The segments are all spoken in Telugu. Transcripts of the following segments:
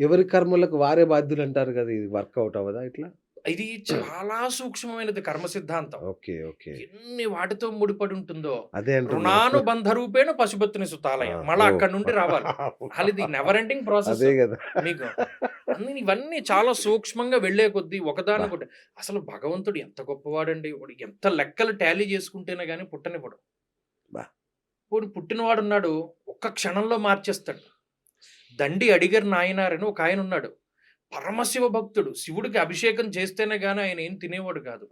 ఎవరి కర్మలకు వారే బాధ్యులు అంటారు కదా! ఇది వర్కౌట్ అవ్వదా ఇట్లా? ఇది చాలా సూక్ష్మమైనది కర్మ సిద్ధాంతం. ఓకే. ఓకే. ఎన్ని వాటితో ముడిపడి ఉంటుందో. అదే. రుణానుబంధ రూపేణ పశుపతిని సుతాలయ. మళ్ళా! అక్కడి నుండి రావాలి. అసలు ఇది నెవర్ ఎండింగ్ ప్రాసెస్ అదే! మీకు. అన్ని ఇవన్నీ చాలా సూక్ష్మంగా వెళ్ళే కొద్దీ అబ్బా! ఒకదానొకటి అసలు భగవంతుడు ఎంత గొప్పవాడండి. వాడు ఎంత లెక్కలు టాలీ చేసుకుంటేనే గాని పుట్టనివ్వడు. అబ్బా! పోనీ పుట్టినవాడున్నాడు. ఒక్క క్షణంలో మార్చేస్తాడు. దండి అడిగర్ నాయనారని ఒక ఆయన ఉన్నాడు. పరమశివ భక్తుడు. శివుడికి అభిషేకం చేస్తేనే గాని ఆయన ఏం తినేవాడు కాదు.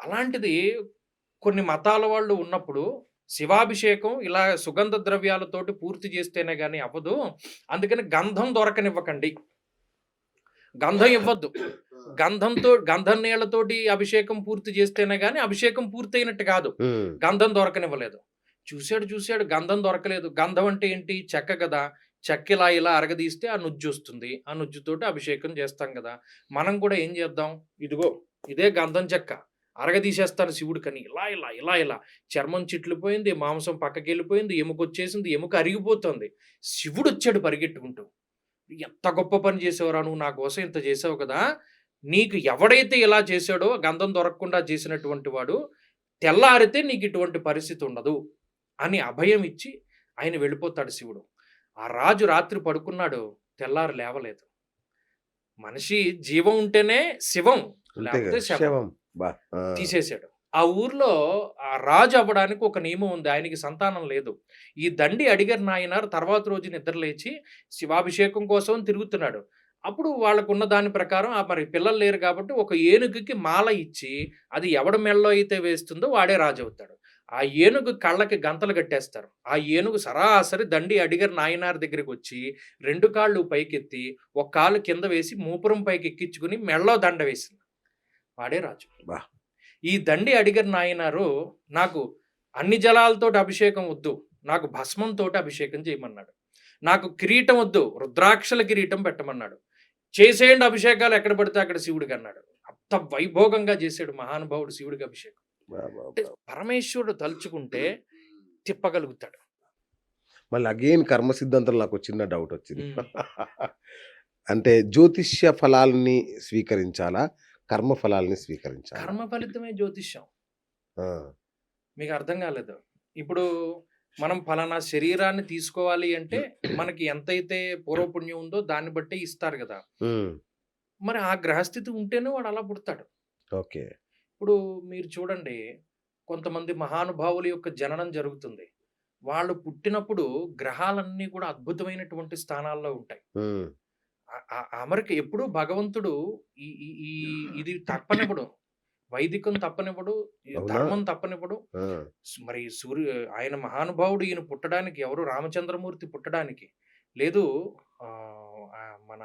అలాంటిది కొన్ని మతాల వాళ్ళు ఉన్నప్పుడు శివాభిషేకం ఇలా సుగంధ ద్రవ్యాలతోటి పూర్తి చేస్తేనే గాని అవ్వదు. అందుకని గంధం దొరకనివ్వకండి. గంధం ఇవ్వద్దు. గంధంతో గంధం నీళ్ళతోటి అభిషేకం పూర్తి చేస్తేనే గాని అభిషేకం పూర్తయినట్టు కాదు. గంధం దొరకనివ్వలేదు. చూసాడు చూసాడు గంధం దొరకలేదు. గంధం అంటే ఏంటి? చెక్క కదా! చెక్క ఇలా ఇలా అరగదీస్తే ఆ నుజ్జొస్తుంది. ఆ నుజ్జుతోటి అభిషేకం చేస్తాం కదా! మనం కూడా ఏం చేద్దాం? ఇదిగో ఇదే గంధం చెక్క. అరగదీసేస్తాను శివుడికని. ఇలా ఇలా ఇలా ఇలా చర్మం చిట్లిపోయింది. మాంసం పక్కకెళ్ళిపోయింది. ఎముకొచ్చేసింది. ఎముక అరిగిపోతుంది. శివుడొచ్చాడు పరిగెట్టుకుంటూ. ఎంత గొప్ప పని చేసేవరా నువ్వు నా కోసం ఇంత చేసావు కదా! నీకు ఎవడైతే ఇలా చేసాడో గంధం దొరకకుండా చేసినటువంటి వాడు తెల్లారితే నీకు ఇటువంటి పరిస్థితి ఉండదు. అని అభయం ఇచ్చి ఆయన వెళ్ళిపోతాడు శివుడు. ఆ రాజు రాత్రి పడుకున్నాడు. తెల్లారి లేవలేదు. మనిషి జీవం ఉంటేనే శివం. లేకపోతే! శవం. అబ్బా! ఆ! తీసేసాడు. ఆ ఊర్లో ఆ రాజు అవ్వడానికి ఒక నియమం ఉంది. ఆయనకి సంతానం లేదు. ఈ దండి అడిగర్ నాయనార్ తర్వాత రోజు నిద్ర లేచి శివాభిషేకం కోసం తిరుగుతున్నాడు. అప్పుడు వాళ్ళకున్న దాని ప్రకారం ఆ మరి పిల్లలు లేరు కాబట్టి ఒక ఏనుగుకి మాల ఇచ్చి అది ఎవడి మెడలో అయితే వేస్తుందో వాడే రాజు అవుతాడు. ఆ ఏనుగు కళ్ళకి గంతలు కట్టేస్తారు. ఆ ఏనుగు సరాసరి దండి అడిగర్ నాయనార్ దగ్గరికి వచ్చి 2 కాళ్ళు పైకెత్తి ఒక కాలు కింద వేసి మూపురం పైకి ఎక్కించుకొని మెడలో దండ వేసింది. వాడే రాజు. ఈ దండి అడిగర్ నాయనారు నాకు అన్ని జలాలతోటి అభిషేకం వద్దు. నాకు భస్మంతోటి అభిషేకం చేయమన్నాడు. నాకు కిరీటం వద్దు. రుద్రాక్షల కిరీటం పెట్టమన్నాడు. చేసేయండి అభిషేకాలు ఎక్కడ పడితే అక్కడ శివుడికి అన్నాడు. అంత వైభోగంగా చేసాడు మహానుభావుడు శివుడికి అభిషేకం. అంటే! పరమేశ్వరుడు తలుచుకుంటే తిప్పగలుగుతాడు. మళ్ళీ అగైన్ కర్మ సిద్ధాంతంలో నాకో చిన్న డౌట్ వచ్చింది. అంటే జ్యోతిష్య ఫలాల్ని స్వీకరించాలా? కర్మ ఫలాల్ని స్వీకరించాలా? కర్మ ఫలితమే జ్యోతిష్యం. మీకు అర్థం కాలేదు. ఇప్పుడు మనం పలానా శరీరాన్ని తీసుకోవాలి అంటే మనకి ఎంతైతే పూర్వపుణ్యం ఉందో దాన్ని బట్టే ఇస్తారు! హ్మ్. మరి ఆ గ్రహస్థితి ఉంటేనే వాడు అలా పుడతాడు. ఓకే. ఇప్పుడు మీరు చూడండి కొంతమంది మహానుభావుల యొక్క జననం జరుగుతుంది. వాళ్ళు పుట్టినప్పుడు గ్రహాలన్నీ కూడా అద్భుతమైనటువంటి స్థానాల్లో ఉంటాయి. అమరికి ఎప్పుడూ భగవంతుడు ఈ ఈ ఇది తప్పనివ్వడు. వైదికం తప్పనివ్వడు. ధర్మం తప్పనివ్వడు. మరి సూర్య ఆయన మహానుభావుడు ఈయన పుట్టడానికి ఎవరు రామచంద్రమూర్తి పుట్టడానికి. లేదు మన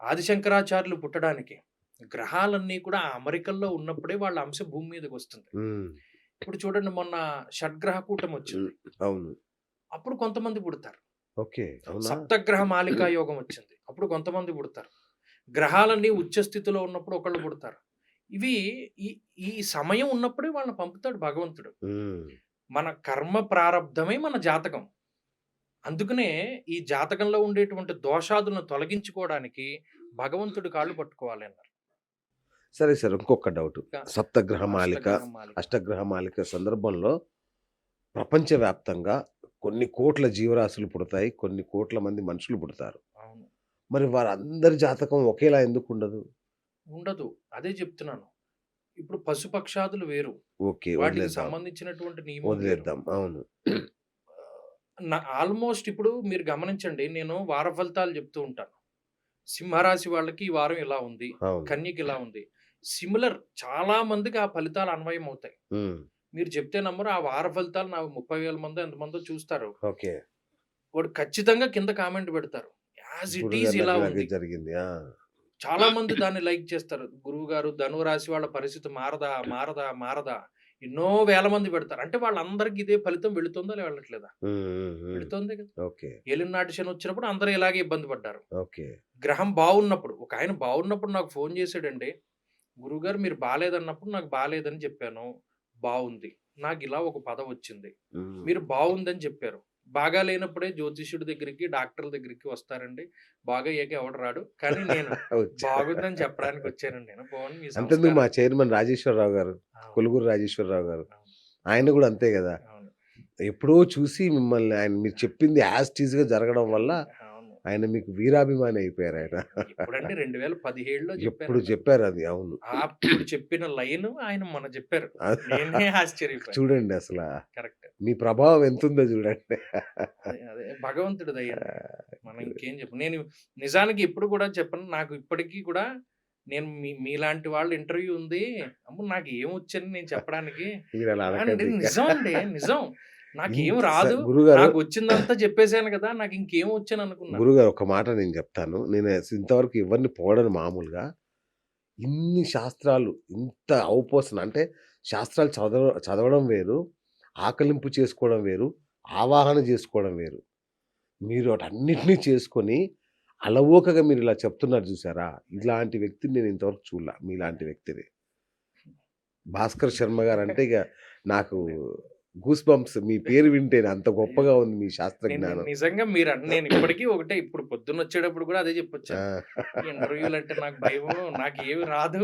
ఆదిశంకరాచార్యులు పుట్టడానికి. గ్రహాలన్నీ కూడా ఆ అమరికల్లో ఉన్నప్పుడే వాళ్ళ అంశ భూమి మీదకొస్తుంది. హ్మ్. ఇప్పుడు చూడండి మొన్న షడ్గ్రహ కూటమి వచ్చింది. అవును. అప్పుడు కొంతమంది పుడతారు. ఓకే. సప్తగ్రహ మాలికా యోగం వచ్చింది. అప్పుడు కొంతమంది పుడతారు. గ్రహాలన్నీ ఉచ్చ స్థితిలో ఉన్నప్పుడు ఒకళ్ళు పుడతారు. ఇవి ఈ ఈ సమయం ఉన్నప్పుడే వాళ్ళని పంపుతాడు భగవంతుడు. మన కర్మ ప్రారబ్ధమే మన జాతకం. అందుకనే ఈ జాతకంలో ఉండేటువంటి దోషాదులను తొలగించుకోవడానికి భగవంతుడి కాళ్ళు పట్టుకోవాలి అన్నారు. సరే సార్ ఇంకొక డౌట్. సప్తగ్రహ మాలిక, అష్టగ్రహ మాలిక. సందర్భంలో ప్రపంచవ్యాప్తంగా కొన్ని కోట్ల జీవరాశులు పుడతాయి. కొన్ని కోట్ల మంది మనుషులు పుడతారు. మరి వారందరి జాతకం ఒకేలా ఎందుకు ఉండదు? ఉండదు. అదే చెప్తున్నాను. ఇప్పుడు పశుపక్షాదులు వేరు. ఓకే. వాటికి. సంబంధించినటువంటి నియమం. వదిలేద్దాం. అవును. నా ఆల్మోస్ట్ ఇప్పుడు మీరు గమనించండి. నేను వార ఫలితాలు చెప్తూ ఉంటాను. సింహరాశి వాళ్ళకి ఈ వారం ఇలా ఉంది. కన్యకి ఇలా ఉంది. సిమిలర్ చాలా మందికి ఆ ఫలితాలు అన్వయం అవుతాయి. మీరు చెప్తే నమ్మరు ఆ వార ఫలితాలు నాకు 30,000 మందో ఎంతమందో చూస్తారు. ఓకే. వాడు ఖచ్చితంగా కింద కామెంట్ పెడతారు. యాస్ ఇట్ గురుగారు ఇలా ఉంది. జరిగింది. చాలా మంది దాన్ని లైక్ చేస్తారు. గురువుగారు ధనువు రాశి వాళ్ళ పరిస్థితి మారదా? మారదా? మారదా? ఎన్నో వేల మంది పెడతారు. అంటే వాళ్ళందరికి ఇదే ఫలితం వెళుతుందా? వెళ్ళట్లేదా? వెళుతోందే కదా! ఏలినాటి శని వచ్చినప్పుడు అందరూ ఇలాగే ఇబ్బంది పడ్డారు. ఓకే. గ్రహం బాగున్నప్పుడు ఒక ఆయన బాగున్నప్పుడు నాకు ఫోన్ చేసాడండి. గురువుగారు మీరు బాలేదన్నప్పుడు నాకు బాలేదని చెప్పాను. బావుంది. నాకు ఇలా ఒక పదవొచ్చింది. హ్మ్. మీరు బావుందని చెప్పారు. బాగా లేనప్పుడే జ్యోతిష్యుడి దగ్గరికి డాక్టర్ల దగ్గరికి వస్తారండి బాగా అయ్యాక ఎవడు రాడు కానీ నేను. బాగుందని చెప్పడానికి వచ్చానండి నేను బాగుంది మీ. చైర్మన్ రాజేశ్వరరావు గారు కొలుగురు రాజేశ్వరరావు గారు ఆయన కూడా అంతే కదా ఎప్పుడో చూసి మిమ్మల్ని ఆయన మీరు చెప్పింది యాజ్ టీజ్గా జరగడం వల్ల. ఆయన మీకు వీరాభిమాని అయిపోయారు ఆయన రెండు వేల పదిహేడులో ఎప్పుడు చెప్పారు అది అవును. అప్పుడు చెప్పిన లైన్ ఆయన మొన్న చెప్పారు. నేనే ఆశ్చర్యపోయాను. చూడండి అసలు కరెక్ట్. మీ ప్రభావం ఎంత ఉందో చూడండి. అదే భగవంతుడు దయ్య మనం ఇంకేం చెప్పు నేను నిజానికి ఎప్పుడు కూడా చెప్పను నాకు ఇప్పటికీ కూడా నేను మీ మీలాంటి వాళ్ళ ఇంటర్వ్యూ ఉంది. అమ్మ నాకు ఏం వచ్చని నేను చెప్పడానికి. నిజం అండి నిజం. నాకు రాదు. గురుగారు నాకు వచ్చిందంతా చెప్పేశాను కదా నాకు ఇంకేం వచ్చని అనుకున్నా. గురుగారు ఒక మాట నేను చెప్తాను. నేను ఇంతవరకు ఎవరిని పోవడం మామూలుగా. ఇన్ని శాస్త్రాలు ఇంత ఔపోసన అంటే శాస్త్రాలు చదవ చదవడం వేరు ఆకలింపు చేసుకోవడం వేరు ఆవాహన చేసుకోవడం వేరు. మీరు వాటన్నిటినీ చేసుకొని అలవోకగా మీరు ఇలా చెప్తున్నారు చూసారా? ఇలాంటి వ్యక్తిని నేను ఇంతవరకు చూడలే. మీలాంటి వ్యక్తిని. భాస్కర్ శర్మ గారు అంటే ఇక నాకు గూస్ బంప్స్ మీ పేరు వింటే అంత గొప్పగా ఉంది మీ శాస్త్ర జ్ఞానం నిజంగా మీరు నేను ఇప్పటికీ ఒకటే ఇప్పుడు పొద్దున్న వచ్చేటప్పుడు కూడా అదే చెప్పొచ్చాను ఆ. ఇంటర్వ్యూలు అంటే నాకు భయం నాకు ఏమి రాదు.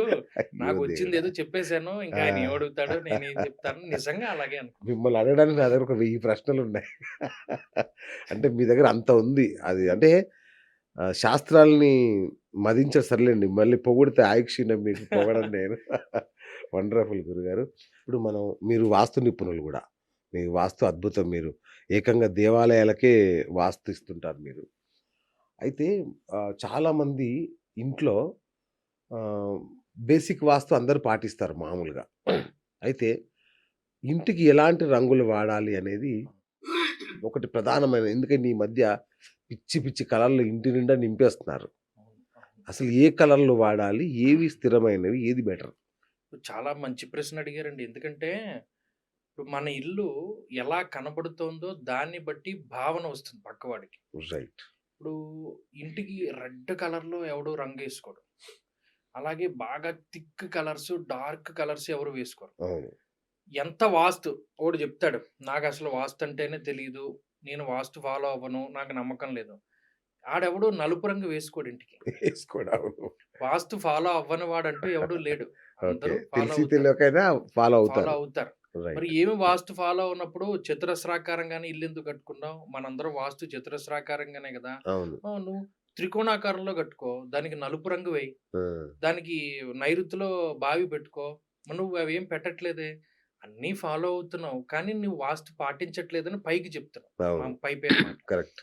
నాకు వచ్చింది ఏదో చెప్పేశాను ఇంకా ఆయన. ఏమడుగుతాడు నేను ఏం చెప్తాను నిజంగా అలాగే అనుకో. మిమ్మల్ని అడగడానికి నా దగ్గర ఒక వెయ్యి ప్రశ్నలు ఉన్నాయి అంటే మీ దగ్గర అంత ఉంది. అది అంటే శాస్త్రాల్ని మదించారు సర్లేండి మళ్ళీ పొగిడితే ఆయుక్షీణం మీకు పొగడం నేను. వండర్ఫుల్ గురుగారు. ఇప్పుడు మనం మీరు వాస్తు నిపుణులు కూడా. మీ వాస్తు అద్భుతం మీరు. ఏకంగా దేవాలయాలకే వాస్తు ఇస్తుంటారు మీరు. అయితే చాలామంది ఇంట్లో బేసిక్ వాస్తు అందరూ పాటిస్తారు మామూలుగా. అయితే ఇంటికి ఎలాంటి రంగులు వాడాలి అనేది ఒకటి ప్రధానమైన ఎందుకంటే ఈ మధ్య పిచ్చి పిచ్చి కలర్లు ఇంటి నిండా నింపేస్తున్నారు. అసలు ఏ కలర్లు వాడాలి ఏవి స్థిరమైనవి ఏది బెటర్? చాలా మంచి ప్రశ్న అడిగారండి. ఎందుకంటే ఇప్పుడు మన ఇల్లు ఎలా కనబడుతోందో దాన్ని బట్టి భావన వస్తుంది పక్కవాడికి. రైట్. ఇప్పుడు ఇంటికి రెడ్ కలర్లో ఎవడు రంగు వేసుకోడు. అలాగే బాగా థిక్ కలర్స్ డార్క్ కలర్స్ ఎవరు వేసుకోరు. ఎంత వాస్తు ఓడు చెప్తాడు నాకు అసలు వాస్తు అంటేనే తెలియదు నేను వాస్తు ఫాలో అవ్వను నాకు నమ్మకం లేదు. ఆడెవడు నలుపు రంగు వేసుకోడు ఇంటికి. వాస్తు ఫాలో అవ్వని వాడంటూ ఎవడు లేడు. అందరూ ఫాలో అవుతారు. మరి రైట్ ఏమి వాస్తు ఫాలో ఉన్నప్పుడు చతురస్రాకారంగానే ఇల్లు ఎందుకు కట్టుకున్నావు? మనందరం వాస్తు చతురస్రాకారంగానే కదా! అవును. ఆ, నువ్వు త్రికోణాకారంలో కట్టుకో దానికి నలుపు రంగు వేయి ఆ, దానికి నైరుతిలో బావి పెట్టుకో మరి నువ్వు అవి ఏం పెట్టట్లేదే? అన్నీ ఫాలో అవుతున్నావు కానీ నువ్వు వాస్తు పాటించట్లేదని పైకి చెప్తున్నావు. అవును. పై పేరు మాట. కరెక్ట్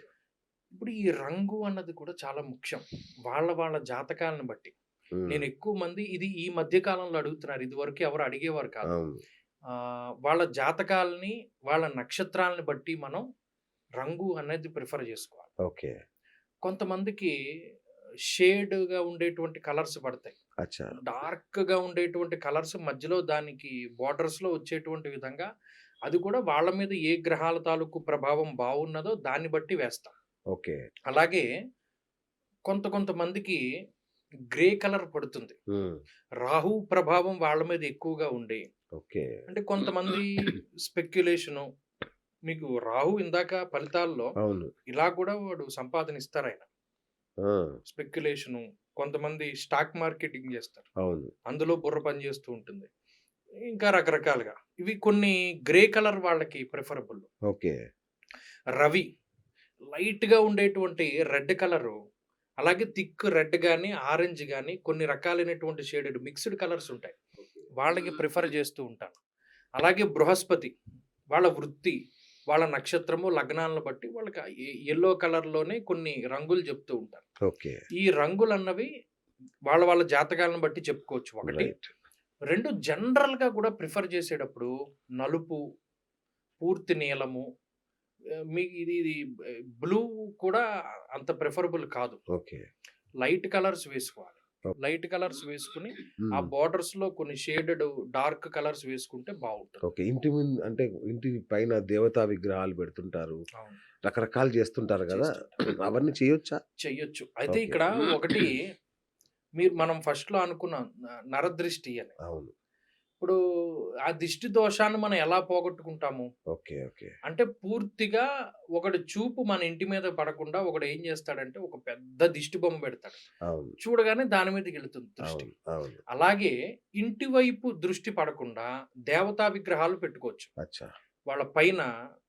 ఇప్పుడు ఈ రంగు అన్నది కూడా చాలా ముఖ్యం. వాళ్ళ వాళ్ళ జాతకాలను బట్టి. నేను ఎక్కువ మంది ఇది ఈ మధ్య కాలంలో అడుగుతున్నారు. ఇది వరకు ఎవరు అడిగేవారు కాదు. అవును. వాళ్ళ జాతకాలని వాళ్ళ నక్షత్రాలని బట్టి మనం రంగు అనేది ప్రిఫర్ చేసుకోవాలి. ఓకే. కొంతమందికి షేడ్గా ఉండేటువంటి కలర్స్ పడతాయి. అచ్చా. డార్క్గా ఉండేటువంటి కలర్స్ మధ్యలో దానికి బార్డర్స్లో వచ్చేటువంటి విధంగా అది కూడా వాళ్ళ మీద ఏ గ్రహాల తాలూకు ప్రభావం బాగున్నదో దాన్ని బట్టి వేస్తాం. ఓకే. అలాగే కొంత కొంతమందికి గ్రే కలర్ పడుతుంది. రాహు ప్రభావం వాళ్ళ మీద ఎక్కువగా ఉండి ఓకే. అంటే కొంతమంది స్పెక్యులేషను మీకు రాహు ఇందాక ఫలితాల్లో అవును. ఇలా కూడా వాడు సంపాదన ఇస్తారు ఆయన స్పెక్యులేషను కొంతమంది స్టాక్ మార్కెటింగ్ చేస్తారు. అవును. అందులో బుర్ర పని చేస్తూ ఉంటుంది. ఇంకా రకరకాలుగా. ఇవి కొన్ని గ్రే కలర్ వాళ్ళకి ప్రిఫరబుల్. ఓకే. రవి లైట్గా ఉండేటువంటి రెడ్ కలరు అలాగే థిక్ రెడ్ కానీ ఆరెంజ్ కానీ కొన్ని రకాలైనటువంటి షేడెడ్ మిక్స్డ్ కలర్స్ ఉంటాయి. వాళ్ళకి ప్రిఫర్ చేస్తూ ఉంటాను. అలాగే బృహస్పతి వాళ్ళ వృత్తి వాళ్ళ నక్షత్రము లగ్నాలను బట్టి వాళ్ళకి ఎల్లో కలర్లోనే కొన్ని రంగులు చెప్తూ ఉంటారు. ఓకే. ఈ రంగులు అన్నవి వాళ్ళ వాళ్ళ జాతకాలను బట్టి చెప్పుకోవచ్చు. ఒకటి రెండు జనరల్గా కూడా ప్రిఫర్ చేసేటప్పుడు నలుపు పూర్తి నీలము మీకు ఇది ఇది బ్లూ కూడా అంత ప్రిఫరబుల్ కాదు. ఓకే. లైట్ కలర్స్ వేసుకోవాలి. లైట్ కలర్స్ వేసుకుని ఆ బార్డర్స్లో కొన్ని షేడెడ్ డార్క్ కలర్స్ వేసుకుంటే బాగుంటుంది ఓకే. ఇంటి ముందు అంటే ఇంటి పైన దేవతా విగ్రహాలు పెడుతుంటారు. రకరకాలు చేస్తుంటారు కదా. అవన్నీ చేయొచ్చా? చెయ్యొచ్చు. అయితే. ఇక్కడ ఒకటి మీరు మనం ఫస్ట్లో అనుకున్నాం నరదృష్టి అని. అవును. ఇప్పుడు ఆ దిష్టి దోషాన్ని మనం ఎలా పోగొట్టుకుంటాము ఓకే. ఓకే. అంటే పూర్తిగా ఒకడి చూపు మన ఇంటి మీద పడకుండా ఒకడు ఏం చేస్తాడంటే ఒక పెద్ద దిష్టి బొమ్మ పెడతాడు. అవును. చూడగానే దాని మీదకెళ్తుంది దృష్టి. అవును. అవును. అలాగే ఇంటి వైపు దృష్టి పడకుండా దేవతా విగ్రహాలు పెట్టుకోవచ్చు. అచ్చా! వాళ్ళ పైన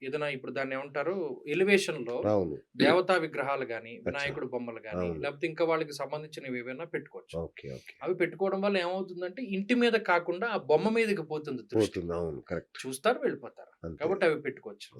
ఏదైనా ఇప్పుడు దాన్ని ఏమంటారు ఎలివేషన్‌లో అవును. దేవతా విగ్రహాలు గాని! వినాయకుడి బొమ్మలు గాని. లేకపోతే ఇంకా వాళ్ళకి సంబంధించినవి ఏవైనా పెట్టుకోవచ్చు. అవి పెట్టుకోవడం వల్ల ఏమవుతుందంటే ఇంటి మీద కాకుండా ఆ బొమ్మ మీదకి పోతుంది. చూస్తారు వెళ్ళిపోతారు. కాబట్టి అవి పెట్టుకోవచ్చు.